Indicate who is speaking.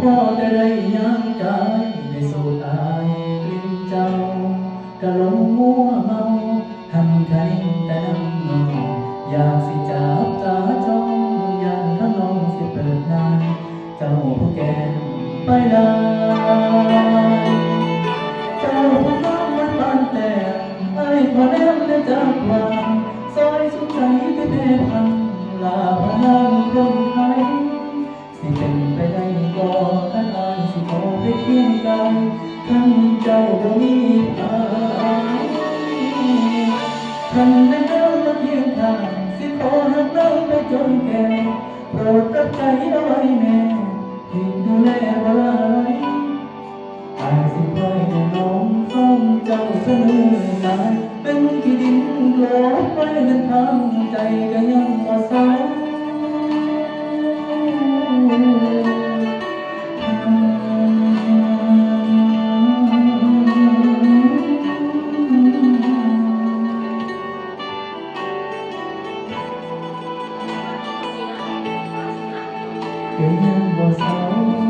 Speaker 1: พ่อจะได้ย่างกายในสูดอายกลิ่นเจ้ากะลงมัวเมาทำใครแต่น้ำนองอยากสิจับตาจ้องยันถ้าน้องสิเปิดนานเจ้าผู้แก่ไปได้ ท่านเจ้าบ่มีทางท่านได้เดินมาเคียงทางสิขอหักเราไปจนแก่โปรดรับใจเอาไว้แม่ที่ดูแลบ่ลาไหลอายสิปล่อยให้น้องฟ้องเจ้าเสมอกายเป็นที่ดินกลบไว้เดินทางใจ ก็ยังบ่เศร้า